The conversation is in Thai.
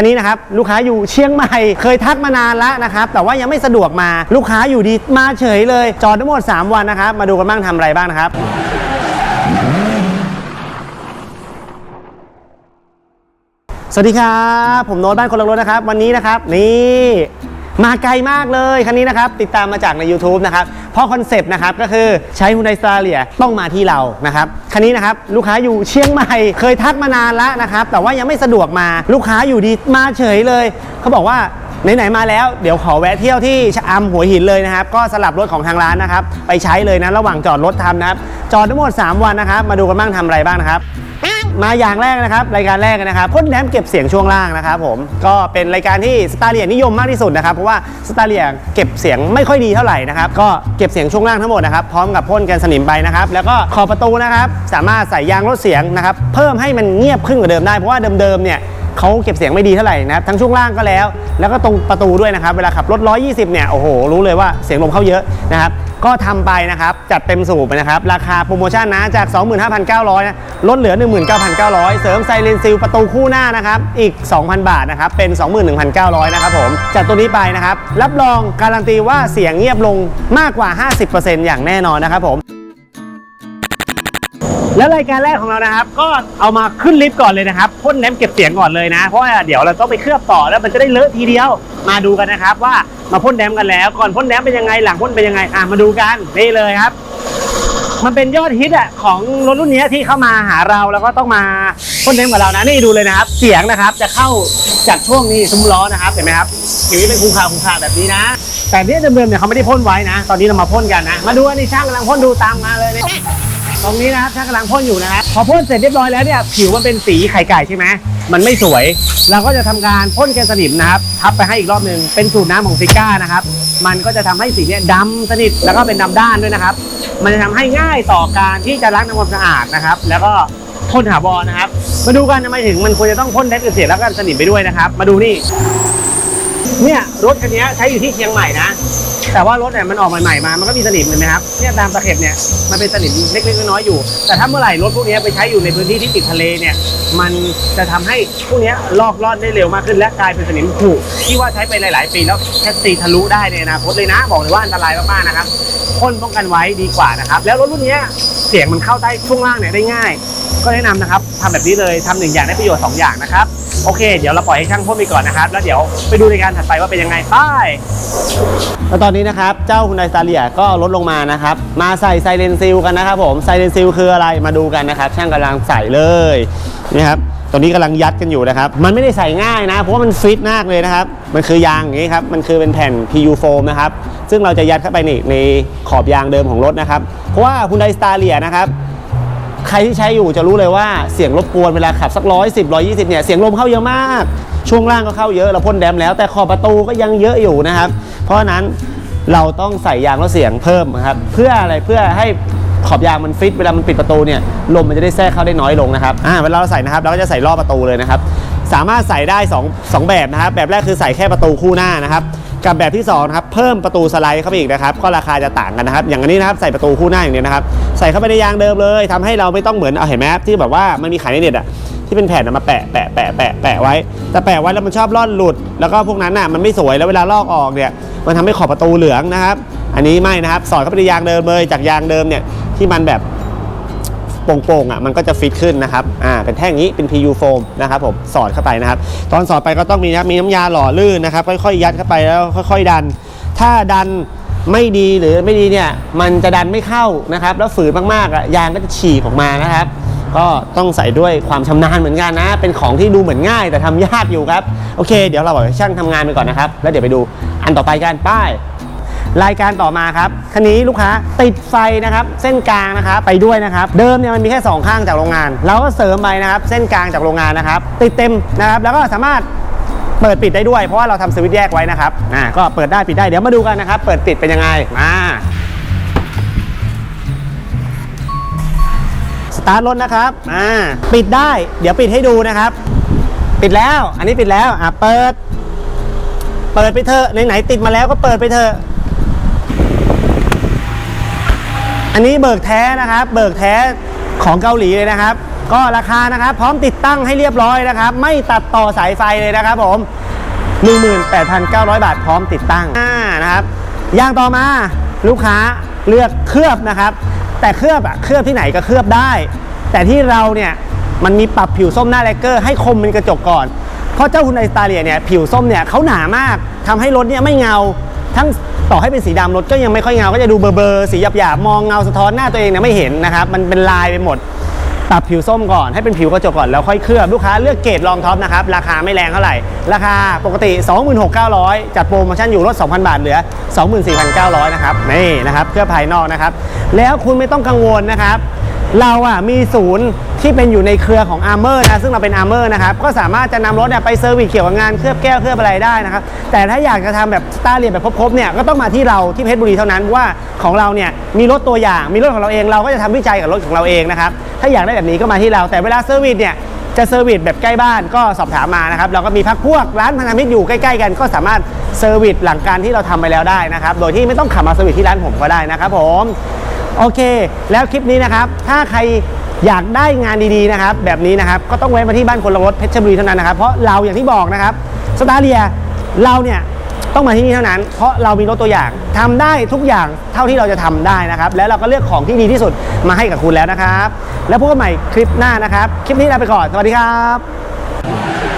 คันนี้นะครับลูกค้าอยู่เชียงใหม่ เคยทักมานานแล้วนะครับ แต่ว่ายังไม่สะดวกมาลูกค้าอยู่ดีมาเฉยเลย จอดทั้งหมด 3 วันนะครับ มาดูกันบ้างทำอะไรบ้างนะครับสวัสดีครับ ผมโน้ตบ้านคนลังรถนะครับ วันนี้นะครับ นี่ มาไกลมากเลยคันนี้นะครับติดตามมาจากใน YouTube นะครับเพราะคอนเซปต์นะครับก็คือใช้ Hyundai s t a r l i a ต้องมาที่เรานะครับคันนี้นะครับลูกค้าอยู่เชียงใหม่เคยทักมานานแล้วนะครับแต่ว่ายังไม่สะดวกมาลูกค้าอยู่ดีมาเฉยเลย เขาบอกว่าไหนๆมาแล้วเดี๋ยวขอแวะเที่ยวที่ชะอำหัวหินเลยนะครับ ก็สลับรถของทางร้านนะครับ ไปใช้เลยนะ ระหว่างจอดรถทำนะครับ จอดทั้งหมด 3 วันนะครับ มาดูกันบ้างทำอะไรบ้างนะครับ มาอย่างแรกนะครับ รายการแรกนะครับพ่นแนมเก็บเสียงช่วงล่างนะครับผมก็เป็นรายการที่สตาร์เลียนิยมมากที่สุดนะครับเพราะว่าสตาร์เลียเก็บเสียงไม่ค่อยดีเท่าไหร่นะครับก็เก็บเสียงช่วงล่างทั้งหมดนะครับพร้อมกับพ่นกันสนิมไปนะครับแล้วก็ขอบประตูนะครับสามารถใส่ยางลดเสียงนะครับเพิ่มให้มันเงียบขึ้นกว่าเดิมได้เพราะว่าเดิมๆเนี่ย เขาเก็บเสียงไม่ดีเท่าไหร่นะครับทั้งช่วงล่างก็แล้ว แล้วก็ตรงประตูด้วยนะครับ เวลาขับรถ 120 เนี่ย โอ้โห รู้เลยว่าเสียงลมเข้าเยอะนะครับ ก็ทำไปนะครับ จัดเต็มสูบไปนะครับ ราคาโปรโมชั่นนะจาก 25,900นะลดเหลือ 19,900 เสริมไซเลนซิลประตูคู่หน้านะครับ อีก 2,000 บาทนะครับ เป็น 21,900 นะครับผม จัดตัวนี้ไปนะครับ รับรองการันตีว่าเสียงเงียบลงมากกว่า 50%อย่างแน่นอนนะครับผม แล้วรายการแรกของเรานะครับ ก็เอามาขึ้นลิฟต์ก่อนเลยนะครับพ่นแนมเก็บเสียงก่อนเลยนะ เพราะว่าเดี๋ยวเราต้องไปเคลือบต่อแล้วมันจะได้เลอะทีเดียว มาดูกันนะครับ ว่ามาพ่นแนมกันแล้ว ก่อนพ่นแนมเป็นยังไงหลังพ่นเป็นยังไงอะมาดูกันนี่เลยครับ มันเป็นยอดฮิตอะของรถรุ่นนี้ที่เข้ามาหาเราแล้วก็ต้องมาพ่นแนมกับเรานะนี่ดูเลยนะครับ เสียงนะครับจะเข้าจากช่วงนี้ซุ้มล้อนะครับเห็นไหมครับอย่างนี้เป็นคูคาคูคาแบบนี้นะแต่เนี่เดิมๆเนี่ยเขาไม่ได้พ่นไว้นะ ตอนนี้เรามาพ่นกันนะ มาดูนนี้ช่างกำลังพ่นดูตามมาเลยเนี่ย ตรงนี้นะครับถ้ากำลังพ่นอยู่นะครับพอพ่นเสร็จเรียบร้อยแล้วเนี่ยผิวมันเป็นสีไข่ไก่ใช่ไหมมันไม่สวย เราก็จะทำการพ่นแกนสนิมนะครับทับไปให้อีกรอบหนึ่งเป็นสูตรน้ำของซิก้านะครับมันก็จะทำให้สีเนี่ยดำสนิทแล้วก็เป็นดำด้านด้วยนะครับ มันจะทำให้ง่ายต่อการที่จะล้างทำความสะอาดนะครับ แล้วก็พ่นหาบอลนะครับ มาดูกันทำไมถึงมันควรจะต้องพ่นแดดเสียแล้วก็สนิมไปด้วยนะครับ มาดูนี่เนี่ยรถคันนี้ใช้อยู่ที่เชียงใหม่นะ แต่ว่ารถเนี่ยมันออกใหม่ๆมา มันก็มีสนิมเห็นไหมครับ เนี่ยตามตะเข็บเนี่ยมันเป็นสนิมเล็กๆน้อยๆอยู่ แต่ถ้าเมื่อไหร่รถพวกนี้ไปใช้อยู่ในพื้นที่ที่ติดทะเลเนี่ยมันจะทำให้พวกนี้ลอกลอดได้เร็วมากขึ้น และกลายเป็นสนิมผุที่ว่าใช้ไปหลาย ๆ ปีแล้วแค่ตีทะลุได้ในอนาคตเลยนะบอกเลยว่าอันตรายมากๆนะครับพ่นป้องกันไว้ดีกว่านะครับ แล้วรถรุ่นนี้เสียงมันเข้าใต้ช่วงล่างเนี่ยได้ง่าย ก็แนะนำนะครับทำแบบนี้เลยทำหนึ่งอย่างได้ประโยชน์สองอย่างนะครับโอเค เดี๋ยวเราปล่อยให้ช่างพ่นไปก่อนนะครับ แล้วเดี๋ยวไปดูในการถัดไปว่าเป็นยังไงไป้ายแล้วตอนนี้นะครับ เจ้า Hyundai Staria ก็ลดลงมานะครับ มาใส่ไซเลนซิลกันนะครับผมไซเลนซิลคืออะไรมาดูกันนะครับ ช่างกำลังใส่เลยนี่ครับตอนนี้กำลังยัดกันอยู่นะครับ มันไม่ได้ใส่ง่ายนะ เพราะว่ามันฟิตมากเลยนะครับ มันคือยางอย่างนี้ครับ มันคือเป็นแผ่น PU foam นะครับ ซึ่งเราจะยัดเข้าไปในในขอบยางเดิมของรถนะครับ เพราะว่า Hyundai Staria นะครับ ใครที่ใช้อยู่จะรู้เลยว่าเสียงรบกวนเวลาขับสักร้อยสิบร้อยยี่สิบเนี่ย เสียงลมเข้าเยอะมาก ช่วงล่างก็เข้าเยอะ เราพ่นแดมแล้ว แต่ขอบประตูก็ยังเยอะอยู่นะครับ เพราะฉะนั้นเราต้องใส่ยางลดเสียงเพิ่มนะครับ เพื่ออะไร เพื่อให้ ขอบยางมันฟิตเวลามันปิดประตูเนี่ยลมมันจะได้แทรกเข้าได้น้อยลงนะครับอ่าเวลาเราใส่นะครับเราก็จะใส่รอบประตูเลยนะครับ สามารถใส่ได้2งแบบนะครับ แบบแรกคือใส่แค่ประตูคู่หน้านะครับกับแบบที่2นะครับเพิ่มประตูสไลด์เข้าไปอีกนะครับก็ราคาจะต่างกันนะครับ อย่างอันนี้นะครับใส่ประตูคู่หน้าอย่างเดียวนะครับ ใส่เข้าไปในยางเดิมเลยทำให้เราไม่ต้องเหมือนเอาเห็นไหมครับที่แบบว่ามันมีขายในเน็ตอะที่เป็นแผ่นอะมาแปะแปะแปะแปะแปะไว้แต่แปะไว้แล้วมันชอบร่อนหลุด แล้วก็พวกนั้นน่ะมันไม่สวยแล้วเวลาลอกออกเนี่ยมันทำให้ขอบประตูเหลืองนะครับ อันนี้ไม่นะครับ สอดเข้าไปในยางเดิมเลยจากยางเดิมเนี่ย ที่มันแบบโป่งๆอะมันก็จะฟิตขึ้นนะครับอ่าเป็นแท่งนี้เป็น PU foam นะครับผมสอดเข้าไปนะครับ ตอนสอดไปก็ต้องมีนะมีน้ำยาหล่อลื่นนะครับ ค่อยๆยัดเข้าไปแล้วค่อย ๆ ดัน ถ้าดันไม่ดีหรือไม่ดีเนี่ยมันจะดันไม่เข้านะครับ แล้วฝืนมากๆอะยางก็จะฉีกออกมานะครับ ก็ต้องใส่ด้วยความชำนาญเหมือนกันนะ เป็นของที่ดูเหมือนง่ายแต่ทำยากอยู่ครับโอเค เดี๋ยวเราบอกช่างทำงานไปก่อนนะครับ แล้วเดี๋ยวไปดูอันต่อไปกันป้าย รายการต่อมาครับคันนี้ลูกค้าติดไฟนะครับ เส้นกลางนะครับไปด้วยนะครับ เดิมเนี่ยมันมีแค่ 2 ข้างจากโรงงาน เราก็เสริมไปนะครับ เส้นกลางจากโรงงานนะครับ ติดเต็มนะครับ แล้วก็สามารถเปิดปิดได้ด้วย เพราะว่าเราทำสวิตช์แยกไว้นะครับอ่าก็เปิดได้ปิดได้เดี๋ยวมาดูกันนะครับ เปิดปิดเป็นยังไงมาสตาร์ทรถนะครับอ่าปิดได้ เดี๋ยวปิดให้ดูนะครับ ปิดแล้ว อันนี้ปิดแล้วอะเปิด เปิดไปเถอะไหนๆติดมาแล้วก็เปิดไปเถอะ อันนี้เบิกแท้นะครับ เบิกแท้ของเกาหลีเลยนะครับ ก็ราคานะครับ พร้อมติดตั้งให้เรียบร้อยนะครับ ไม่ตัดต่อสายไฟเลยนะครับผม 18,900 บาทพร้อมติดตั้งอ่านะครับอย่างต่อมาลูกค้าเลือกเคลือบนะครับ แต่เคลือบอะเคลือบที่ไหนก็เคลือบได้ แต่ที่เราเนี่ยมันมีปรับผิวส้มหน้าแลกเกอร์ให้คมเป็นกระจกก่อน เพราะเจ้าคุณไอสตาเลียเนี่ยผิวส้มเนี่ยเขาหนามากทำให้รถเนี่ยไม่เงาทั้ง ต่อให้เป็นสีดำรถก็ยังไม่ค่อยเงา ก็จะดูเบลอๆสีหยาบๆมองเงาสะท้อนหน้าตัวเองเนี่ยไม่เห็นนะครับ มันเป็นลายไปหมด ตัดผิวส้มก่อนให้เป็นผิวกระจกก่อนแล้วค่อยเคลือบลูกค้าเลือกเกรดรองท็อปนะครับ ราคาไม่แรงเท่าไหร่ ราคาปกติ 26,900 จัดโปรโมชั่นอยู่ลด2,000 บาทเหลือ 24,900 นะครับนี่นะครับเคลือบภายนอกนะครับ แล้วคุณไม่ต้องกังวลนะครับ เราอะมีศูนย์ที่เป็นอยู่ในเครือของ Armor นะซึ่งเราเป็น Armor นะครับก็สามารถจะนำรถเนี่ยไปเซอร์วิสเกี่ยวกับงานเคลือบแก้วเคลือบอะไรได้นะครับแต่ถ้าอยากจะทำแบบสตาร์เรียนแบบครบๆเนี่ยก็ต้องมาที่เราที่เพชรบุรีเท่านั้นเพราะว่าของเราเนี่ยมีรถตัวอย่างมีรถของเราเองเราก็จะทำวิจัยกับรถของเราเองนะครับถ้าอยากได้แบบนี้ก็มาที่เราแต่เวลาเซอร์วิสเนี่ย จะเซอร์วิสแบบใกล้บ้านก็สอบถามมานะครับ เราก็มีพักพวกร้านพันธมิตรอยู่ใกล้ๆกันก็สามารถเซอร์วิสหลังการที่เราทำไปแล้วได้นะครับ โดยที่ไม่ต้องขับมาเซอร์วิสที่ร้านผมก็ได้นะครับผม โอเค แล้วคลิปนี้นะครับ ถ้าใครอยากได้งานดีๆนะครับ แบบนี้นะครับ ก็ต้องแวะมาที่บ้านคนละรถเพชรบุรีเท่านั้นนะครับ เพราะเราอย่างที่บอกนะครับสตาร์เรียเราเนี่ยต้องมาที่นี่เท่านั้น เพราะเรามีรถตัวอย่างทำได้ทุกอย่างเท่าที่เราจะทำได้นะครับ แล้วเราก็เลือกของที่ดีที่สุดมาให้กับคุณแล้วนะครับ แล้วพบกันใหม่คลิปหน้านะครับ คลิปนี้ลาไปก่อน สวัสดีครับ